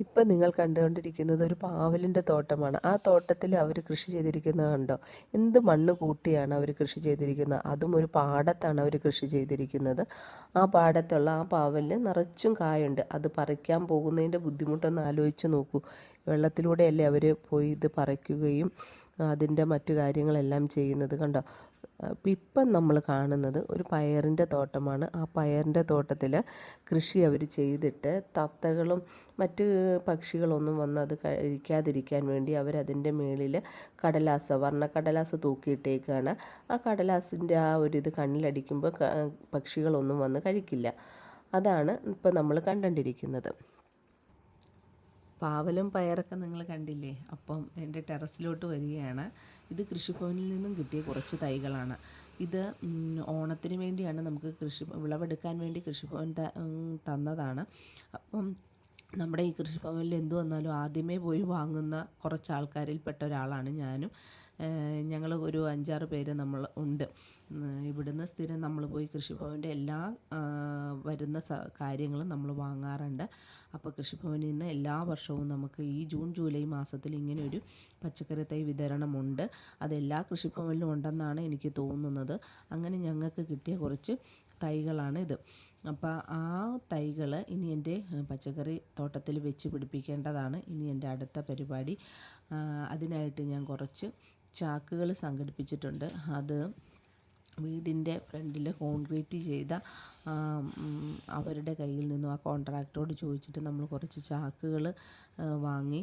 ഇപ്പം നിങ്ങൾ കണ്ടുകൊണ്ടിരിക്കുന്നത് ഒരു പാവലിന്റെ തോട്ടമാണ്. ആ തോട്ടത്തിൽ അവർ കൃഷി ചെയ്തിരിക്കുന്നത് കണ്ടോ? എന്ത് മണ്ണ് കൂട്ടിയാണ് അവർ കൃഷി ചെയ്തിരിക്കുന്നത്? അതും ഒരു പാടത്താണ് അവർ കൃഷി ചെയ്തിരിക്കുന്നത്. ആ പാടത്തുള്ള ആ പാവലിന് നിറച്ചും കായുണ്ട്. അത് പറിക്കാൻ പോകുന്നതിന്റെ ബുദ്ധിമുട്ടൊന്ന് ആലോചിച്ച് നോക്കൂ. വെള്ളത്തിലൂടെയല്ലേ അവർ പോയി ഇത് പറിക്കുകയും അതിന്റെ മറ്റു കാര്യങ്ങളെല്ലാം ചെയ്യുന്നത് കണ്ടോ? അപ്പം ഇപ്പം നമ്മൾ കാണുന്നത് ഒരു പയറിന്റെ തോട്ടമാണ്. ആ പയറിന്റെ തോട്ടത്തിൽ കൃഷി അവർ ചെയ്തിട്ട് തത്തകളും മറ്റ് പക്ഷികളൊന്നും വന്ന് അത് കഴിക്കാതിരിക്കാൻ വേണ്ടി അവരതിന്റെ മേളിൽ കടലാസ് വർണക്കടലാസ് തൂക്കിയിട്ടേക്കാണ്. ആ കടലാസിന്റെ ആ ഒരു ഇത് കണ്ണിലടിക്കുമ്പോൾ പക്ഷികളൊന്നും വന്ന് കഴിക്കില്ല. അതാണ് ഇപ്പം നമ്മൾ കണ്ടുകൊണ്ടിരിക്കുന്നത് പാവലും പയറൊക്കെ നിങ്ങൾ കണ്ടില്ലേ? അപ്പം എന്റെ ടെറസിലോട്ട് വരികയാണ്. ഇത് കൃഷിഭവനിൽ നിന്നും കിട്ടിയ കുറച്ച് തൈകളാണ്. ഇത് ഓണത്തിന് വേണ്ടിയാണ് നമുക്ക് കൃഷി വിളവെടുക്കാൻ വേണ്ടി കൃഷിഭവൻ തന്നതാണ്. അപ്പം നമ്മുടെ ഈ കൃഷിഭവനിൽ എന്തു വന്നാലും ആദ്യമേ പോയി വാങ്ങുന്ന കുറച്ച് ആൾക്കാരിൽപ്പെട്ട ഒരാളാണ് ഞാനും. ഞങ്ങൾ ഒരു അഞ്ചാറ് പേര് നമ്മൾ ഉണ്ട്. ഇവിടുന്ന് സ്ഥിരം നമ്മൾ പോയി കൃഷിഭവന്റെ എല്ലാ വരുന്ന കാര്യങ്ങളും നമ്മൾ വാങ്ങാറുണ്ട്. അപ്പോൾ കൃഷിഭവനിൽ നിന്ന് എല്ലാ വർഷവും നമുക്ക് ഈ ജൂൺ ജൂലൈ മാസത്തിൽ ഇങ്ങനെ ഒരു പച്ചക്കറി തൈ വിതരണമുണ്ട്. അത് എല്ലാ കൃഷിഭവനിലും ഉണ്ടെന്നാണ് എനിക്ക് തോന്നുന്നത്. അങ്ങനെ ഞങ്ങൾക്ക് കിട്ടിയ കുറച്ച് തൈകളാണ് ഇത്. അപ്പോൾ ആ തൈകൾ ഇനി എന്റെ പച്ചക്കറി തോട്ടത്തിൽ വെച്ച് പിടിപ്പിക്കേണ്ടതാണ്. ഇനി എന്റെ അടുത്ത പരിപാടി. അതിനായിട്ട് ഞാൻ കുറച്ച് ചാക്കുകൾ സംഘടിപ്പിച്ചിട്ടുണ്ട്. അത് വീടിന്റെ ഫ്രണ്ടിൽ കോൺക്രീറ്റ് ചെയ്ത അവരുടെ കയ്യിൽ നിന്നും ആ കോൺട്രാക്ടറോട് ചോദിച്ചിട്ട് നമ്മൾ കുറച്ച് ചാക്കുകൾ വാങ്ങി.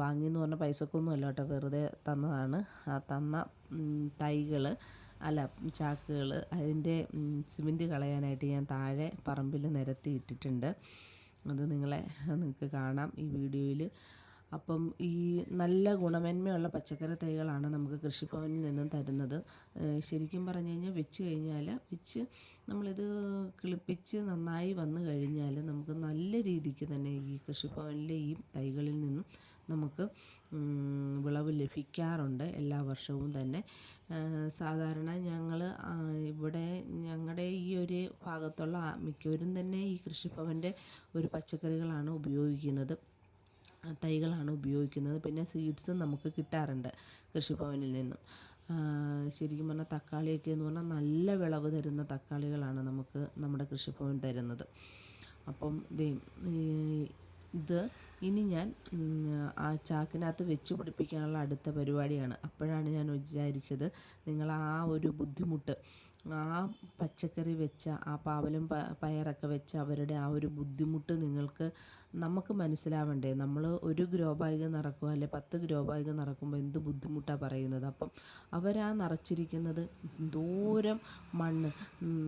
വാങ്ങി എന്ന് പറഞ്ഞാൽ പൈസക്കൊന്നും അല്ല കേട്ടോ വെറുതെ തന്നതാണ്. ആ തന്ന തൈകൾ അല്ല ചാക്കുകൾ അതിന്റെ സിമെന്റ് കളയാനായിട്ട് ഞാൻ താഴെ പറമ്പിൽ നിരത്തി ഇട്ടിട്ടുണ്ട്. അത് നിങ്ങളെ നിങ്ങൾക്ക് കാണാം. ഈ വീഡിയോയിൽ അപ്പം ഈ നല്ല ഗുണമേന്മയുള്ള പച്ചക്കറി തൈകളാണ് നമുക്ക് കൃഷിഭവനിൽ നിന്നും തരുന്നത്. ശരിക്കും പറഞ്ഞു കഴിഞ്ഞാൽ വെച്ച് കഴിഞ്ഞാൽ വെച്ച് നമ്മളിത് കിളിപ്പിച്ച് നന്നായി വന്നു കഴിഞ്ഞാൽ നമുക്ക് നല്ല രീതിക്ക് തന്നെ ഈ കൃഷിഭവനിലെ ഈ തൈകളിൽ നിന്നും നമുക്ക് വിളവ് ലഭിക്കാറുണ്ട് എല്ലാ വർഷവും തന്നെ. സാധാരണ ഞങ്ങൾ ഇവിടെ ഞങ്ങളുടെ ഈ ഒരു ഭാഗത്തുള്ള മിക്കവരും തന്നെ ഈ കൃഷിഭവന്റെ ഒരു പച്ചക്കറികളാണ് ഉപയോഗിക്കുന്നത്. തൈകളാണ് ഉപയോഗിക്കുന്നത്. പിന്നെ സീഡ്സും നമുക്ക് കിട്ടാറുണ്ട് കൃഷിഭവനിൽ നിന്നും. ശരിക്കും പറഞ്ഞാൽ തക്കാളിയൊക്കെ എന്ന് പറഞ്ഞാൽ നല്ല വിളവ് തരുന്ന തക്കാളികളാണ് നമുക്ക് നമ്മുടെ കൃഷിഭവൻ തരുന്നത്. അപ്പം ഇത് ഇനി ഞാൻ ആ ചാക്കിനകത്ത് വെച്ച് പിടിപ്പിക്കാനുള്ള അടുത്ത പരിപാടിയാണ്. അപ്പോഴാണ് ഞാൻ വിചാരിച്ചത് നിങ്ങൾ ആ ഒരു ബുദ്ധിമുട്ട് ആ പച്ചക്കറി വെച്ച ആ പാവലും പയറൊക്കെ വെച്ച അവരുടെ ആ ഒരു ബുദ്ധിമുട്ട് നിങ്ങൾക്ക് നമുക്ക് മനസ്സിലാവണ്ടേ? നമ്മൾ ഒരു ഗ്രോ ബാഗ് നിറക്കുക അല്ലെ പത്ത് ഗ്രോ ബാഗ് നിറക്കുമ്പോൾ എന്ത് ബുദ്ധിമുട്ടാണ് പറയുന്നത്? അപ്പം അവരാ നിറച്ചിരിക്കുന്നത് ദൂരം മണ്ണ്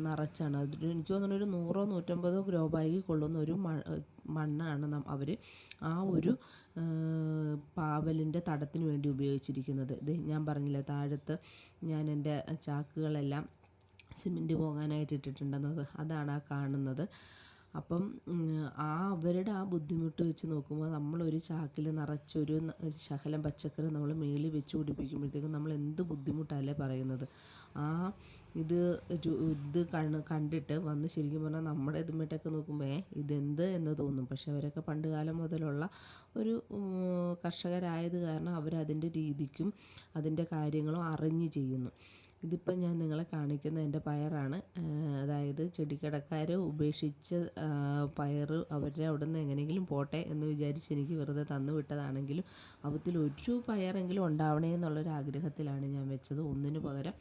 നിറച്ചാണ്. എനിക്ക് തോന്നുന്നു ഒരു നൂറോ നൂറ്റമ്പതോ ഗ്രോ ബാഗ് കൊള്ളുന്ന ഒരു മണ്ണാണ് അവർ ആ ഒരു പാവലിന്റെ തടത്തിന് വേണ്ടി ഉപയോഗിച്ചിരിക്കുന്നത്. ഇത് ഞാൻ പറഞ്ഞില്ല താഴത്ത് ഞാൻ എന്റെ ചാക്കുകളെല്ലാം സിമെന്റ് പോകാനായിട്ട് ഇട്ടിട്ടുണ്ടെന്നത്. അതാണ് ആ കാണുന്നത്. അപ്പം ആ അവരുടെ ആ ബുദ്ധിമുട്ട് വെച്ച് നോക്കുമ്പോൾ നമ്മളൊരു ചാക്കിൽ നിറച്ചൊരു ശകലം പച്ചക്കറി നമ്മൾ മേളിൽ വെച്ച് പിടിപ്പിക്കുമ്പോഴത്തേക്കും നമ്മൾ എന്ത് ബുദ്ധിമുട്ടല്ലേ പറയുന്നത്? ആ ഇത് ഇത് കണ് കണ്ടിട്ട് വന്ന് ശരിക്കും പറഞ്ഞാൽ നമ്മുടെ ഇതുമായിട്ടൊക്കെ നോക്കുമ്പോൾ ഇതെന്ത് എന്ന് തോന്നും. പക്ഷെ അവരൊക്കെ പണ്ട് കാലം മുതലുള്ള ഒരു കർഷകരായത് കാരണം അവരതിന്റെ രീതിക്കും അതിന്റെ കാര്യങ്ങളും അറിഞ്ഞ് ചെയ്യുന്നു. ഇതിപ്പം ഞാൻ നിങ്ങളെ കാണിക്കുന്ന എന്റെ പയറാണ്. അതായത് ചെടിക്കടക്കാർ ഉപേക്ഷിച്ച പയർ അവരുടെ അവിടെ നിന്ന് എങ്ങനെയെങ്കിലും പോട്ടെ എന്ന് വിചാരിച്ച് എനിക്ക് വെറുതെ തന്നു വിട്ടതാണെങ്കിലും അവത്തിൽ ഒരു പയറെങ്കിലും ഉണ്ടാവണേ എന്നുള്ളൊരു ആഗ്രഹത്തിലാണ് ഞാൻ വെച്ചത്. ഒന്നിന് പകരം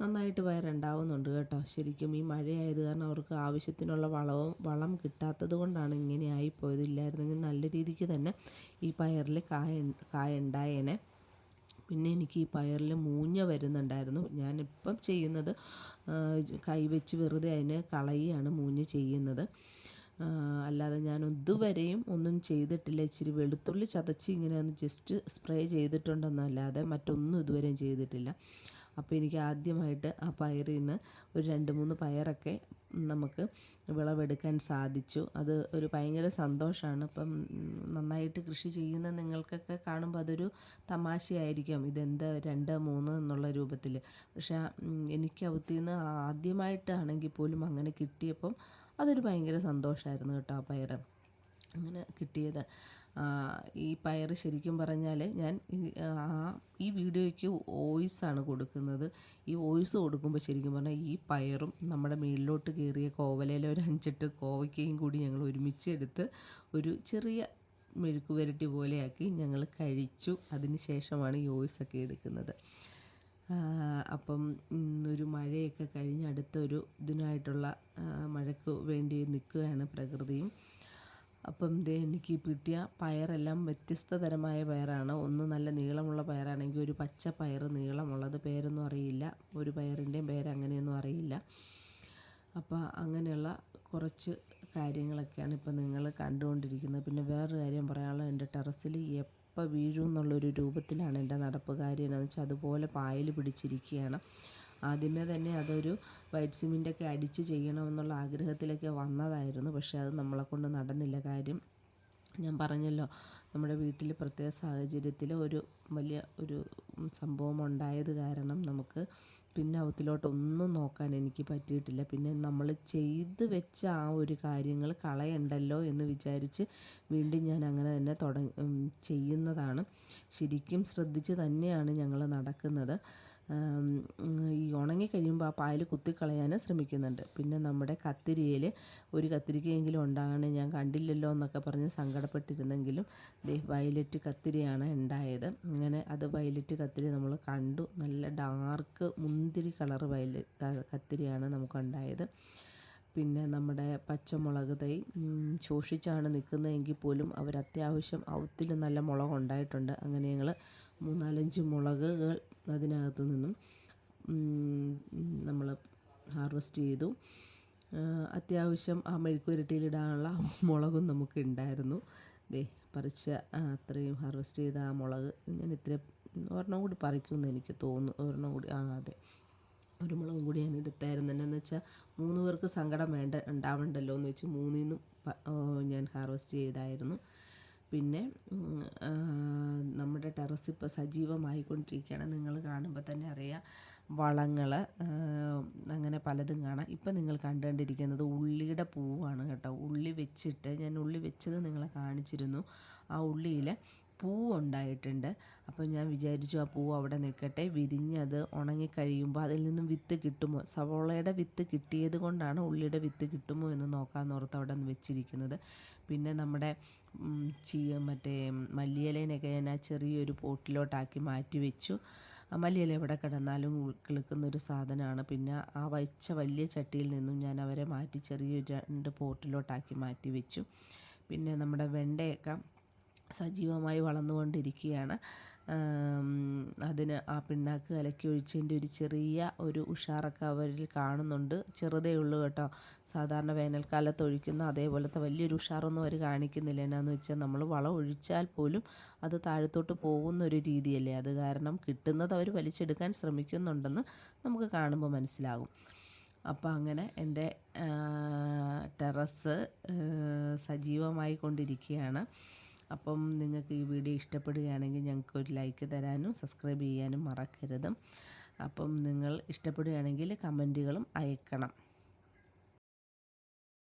നന്നായിട്ട് പയറുണ്ടാവുന്നുണ്ട് കേട്ടോ. ശരിക്കും ഈ മഴയായത് കാരണം അവർക്ക് ആവശ്യത്തിനുള്ള വളവും വളം കിട്ടാത്തത് കൊണ്ടാണ് ഇങ്ങനെ ആയിപ്പോയത്. ഇല്ലായിരുന്നെങ്കിൽ നല്ല രീതിക്ക് തന്നെ ഈ പയറിൽ കായ കായ ഉണ്ടായേനെ. പിന്നെ എനിക്ക് ഈ പയറിൽ മൂഞ്ഞ വരുന്നുണ്ടായിരുന്നു. ഞാനിപ്പം ചെയ്യുന്നത് കൈവച്ച് വെറുതെ അതിനെ കളയുകയാണ് മൂഞ്ഞ ചെയ്യുന്നത്. അല്ലാതെ ഞാൻ ഇതുവരെയും ഒന്നും ചെയ്തിട്ടില്ല. ഇച്ചിരി വെളുത്തുള്ളി ചതച്ച് ഇങ്ങനെ ഒന്ന് ജസ്റ്റ് സ്പ്രേ ചെയ്തിട്ടുണ്ടെന്നല്ലാതെ മറ്റൊന്നും ഇതുവരെയും ചെയ്തിട്ടില്ല. അപ്പോൾ എനിക്ക് ആദ്യമായിട്ട് ആ പയറിൽ നിന്ന് ഒരു രണ്ട് മൂന്ന് പയറൊക്കെ നമുക്ക് വിളവെടുക്കാൻ സാധിച്ചു. അത് ഒരു ഭയങ്കര സന്തോഷമാണ് ഇപ്പം നന്നായിട്ട് കൃഷി ചെയ്യുന്ന നിങ്ങൾക്കൊക്കെ കാണുമ്പോൾ അതൊരു തമാശയായിരിക്കും. ഇതെന്താ രണ്ട് മൂന്ന് എന്നുള്ള രൂപത്തിൽ പക്ഷേ എനിക്ക് അവത്തിൽ നിന്ന് ആദ്യമായിട്ടാണെങ്കിൽ പോലും അങ്ങനെ കിട്ടിയപ്പം അതൊരു ഭയങ്കര സന്തോഷമായിരുന്നു കേട്ടോ ആ പയർ അങ്ങനെ കിട്ടിയത്. ഈ പയർ ശരിക്കും പറഞ്ഞാൽ ഞാൻ ഈ- വീഡിയോയ്ക്ക് വോയിസാണ് കൊടുക്കുന്നത്. ഈ വോയിസ് കൊടുക്കുമ്പോൾ ശരിക്കും പറഞ്ഞാൽ ഈ പയറും നമ്മുടെ മേളിലോട്ട് കയറിയ കോവലയിലെ ഒരു അഞ്ചെട്ട് കോവയ്ക്കയും കൂടി ഞങ്ങൾ ഒരുമിച്ച് എടുത്ത് ഒരു ചെറിയ മെഴുക്ക് പുരട്ടി പോലെയാക്കി ഞങ്ങൾ കഴിച്ചു. അതിന് ശേഷമാണ് ഈ വോയിസൊക്കെ എടുക്കുന്നത്. അപ്പം ഇന്നൊരു മഴയൊക്കെ കഴിഞ്ഞ് അടുത്തൊരു ഇതിനായിട്ടുള്ള മഴയ്ക്ക് വേണ്ടി നിൽക്കുകയാണ് പ്രകൃതിയും. അപ്പം ദേ എനിക്ക് കിട്ടിയ പയറെല്ലാം വ്യത്യസ്ത തരമായ പയറാണ്. ഒന്ന് നല്ല നീളമുള്ള പയറാണെങ്കിൽ ഒരു പച്ച പയർ നീളമുള്ളത് പേരൊന്നും അറിയില്ല. ഒരു പയറിന്റെയും പേര് അങ്ങനെയൊന്നും അറിയില്ല. അപ്പോൾ അങ്ങനെയുള്ള കുറച്ച് കാര്യങ്ങളൊക്കെയാണ് ഇപ്പം നിങ്ങൾ കണ്ടുകൊണ്ടിരിക്കുന്നത്. പിന്നെ വേറൊരു കാര്യം പറയാനുള്ളത് എന്റെ ടെറസിൽ എപ്പോൾ വീഴും എന്നുള്ളൊരു രൂപത്തിലാണ് എന്റെ നടപ്പ് കാര്യം. എന്ന് വെച്ചാൽ അതുപോലെ പായൽ പിടിച്ചിരിക്കുകയാണ്. ആദ്യമേ തന്നെ അതൊരു വൈറ്റ് സിമെന്റൊക്കെ അടിച്ച് ചെയ്യണമെന്നുള്ള ആഗ്രഹത്തിലൊക്കെ വന്നതായിരുന്നു. പക്ഷേ അത് നമ്മളെ കൊണ്ട് നടന്നില്ല. കാര്യം ഞാൻ പറഞ്ഞല്ലോ നമ്മുടെ വീട്ടിൽ പ്രത്യേക സാഹചര്യത്തിൽ ഒരു വലിയ ഒരു സംഭവം ഉണ്ടായത് കാരണം നമുക്ക് പിന്നെ അവത്തിലോട്ടൊന്നും നോക്കാൻ എനിക്ക് പറ്റിയിട്ടില്ല. പിന്നെ നമ്മൾ ചെയ്ത് വെച്ച ആ ഒരു കാര്യങ്ങൾ കളയണ്ടല്ലോ എന്ന് വിചാരിച്ച് വീണ്ടും ഞാൻ അങ്ങനെ തന്നെ തുടങ്ങി ചെയ്യുന്നതാണ്. ശരിക്കും ശ്രദ്ധിച്ച് തന്നെയാണ് ഞങ്ങൾ നടക്കുന്നത്. ഈ ഉണങ്ങി കഴിയുമ്പോൾ ആ പായൽ കുത്തിക്കളയാൻ ശ്രമിക്കുന്നുണ്ട്. പിന്നെ നമ്മുടെ കത്തിരിയിൽ ഒരു കത്തിരിക്കയെങ്കിലും ഉണ്ടാകണേ ഞാൻ കണ്ടില്ലല്ലോ എന്നൊക്കെ പറഞ്ഞ് സങ്കടപ്പെട്ടിരുന്നെങ്കിലും ദേ വയലറ്റ് കത്തിരിയാണ് ഉണ്ടായത്. അങ്ങനെ അത് വയലറ്റ് കത്തിരി നമ്മൾ കണ്ടു. നല്ല ഡാർക്ക് മുന്തിരി കളർ വയലറ്റ് കത്തിരിയാണ് നമുക്കുണ്ടായത് പിന്നെ നമ്മുടെ പച്ചമുളക് തൈ ശോഷിച്ചാണ് നിൽക്കുന്നതെങ്കിൽ പോലും അവർ അത്യാവശ്യം ഔത്തിൽ നല്ല മുളക് ഉണ്ടായിട്ടുണ്ട്. അങ്ങനെ ഞങ്ങൾ മൂന്നാലഞ്ച് മുളകുകൾ അതിനകത്ത് നിന്നും നമ്മൾ ഹാർവെസ്റ്റ് ചെയ്തു. അത്യാവശ്യം ആ മെഴുക്കുരുട്ടിയിലിടാനുള്ള മുളകും നമുക്ക് ഉണ്ടായിരുന്നു ദേ പറിച്ച അത്രയും ഹാർവെസ്റ്റ് ചെയ്ത ആ മുളക് ഞാൻ ഇത്ര ഒരെണ്ണം കൂടി പറിക്കുമെന്ന് എനിക്ക് തോന്നുന്നു. ഒരെണ്ണം കൂടി ആ അതെ. ഒരു മുളകും കൂടി ഞാൻ എടുത്തായിരുന്നു. എന്നു വെച്ചാൽ മൂന്ന് പേർക്ക് സങ്കടം വേണ്ട ഉണ്ടാവണ്ടല്ലോ എന്ന് വെച്ച് മൂന്നിൽ നിന്നും ഞാൻ ഹാർവെസ്റ്റ് ചെയ്തായിരുന്നു. പിന്നെ നമ്മുടെ ടെറസ് ഇപ്പോൾ സജീവമായിക്കൊണ്ടിരിക്കുകയാണ്. നിങ്ങൾ കാണുമ്പോൾ തന്നെ അറിയാം വളങ്ങൾ അങ്ങനെ പലതും കാണാം. ഇപ്പം നിങ്ങൾ കണ്ടുകൊണ്ടിരിക്കുന്നത് ഉള്ളിയുടെ പൂവാണ് കേട്ടോ. ഉള്ളി വെച്ചിട്ട് ഞാൻ ഉള്ളി വെച്ചത് നിങ്ങളെ കാണിച്ചിരുന്നു. ആ ഉള്ളിയിൽ പൂവുണ്ടായിട്ടുണ്ട് അപ്പോൾ ഞാൻ വിചാരിച്ചു ആ പൂവ് അവിടെ നിൽക്കട്ടെ. വിരിഞ്ഞത് ഉണങ്ങിക്കഴിയുമ്പോൾ അതിൽ നിന്നും വിത്ത് കിട്ടുമോ? സവോളയുടെ വിത്ത് കിട്ടിയത് കൊണ്ടാണ് ഉള്ളിയുടെ വിത്ത് കിട്ടുമോ എന്ന് നോക്കാൻ നോക്കാമെന്നോർത്ത് അവിടെ വെച്ചിരിക്കുന്നത്. പിന്നെ നമ്മുടെ ചീ മറ്റേ മല്ലിയിലേനൊക്കെ ഞാൻ ആ ചെറിയൊരു പോട്ടിലോട്ടാക്കി മാറ്റി വെച്ചു. മല്ലിയില എവിടെ കിടന്നാലും ഒരു സാധനമാണ്. പിന്നെ ആ വച്ച വലിയ ചട്ടിയിൽ നിന്നും ഞാൻ അവരെ മാറ്റി ചെറിയൊരു രണ്ട് പോട്ടിലോട്ടാക്കി മാറ്റി വെച്ചു. പിന്നെ നമ്മുടെ വെണ്ടയൊക്കെ സജീവമായി വളർന്നുകൊണ്ടിരിക്കുകയാണ്. അതിന് ആ പിണ്ണാക്ക് കലക്കി ഒഴിച്ചതിന്റെ ഒരു ചെറിയ ഒരു ഉഷാറൊക്കെ അവരിൽ കാണുന്നുണ്ട്. ചെറുതേ ഉള്ളൂ കേട്ടോ. സാധാരണ വേനൽക്കാലത്ത് ഒഴിക്കുന്ന അതേപോലത്തെ വലിയൊരു ഉഷാറൊന്നും അവർ കാണിക്കുന്നില്ല. എന്നാന്ന് വെച്ചാൽ നമ്മൾ വളം ഒഴിച്ചാൽ പോലും അത് താഴത്തോട്ട് പോകുന്ന ഒരു രീതിയല്ലേ. അത് കാരണം കിട്ടുന്നത് അവർ വലിച്ചെടുക്കാൻ ശ്രമിക്കുന്നുണ്ടെന്ന് നമുക്ക് കാണുമ്പോൾ മനസ്സിലാകും. അപ്പോൾ അങ്ങനെ എന്റെ ടെറസ് സജീവമായി കൊണ്ടിരിക്കുകയാണ്. അപ്പം നിങ്ങൾക്ക് ഈ വീഡിയോ ഇഷ്ടപ്പെടുകയാണെങ്കിൽ ഞങ്ങൾക്ക് ഒരു ലൈക്ക് തരാനും സബ്സ്ക്രൈബ് ചെയ്യാനും മറക്കരുത്. അപ്പം നിങ്ങൾ ഇഷ്ടപ്പെടുകയാണെങ്കിൽ കമന്റുകളും അയക്കണം.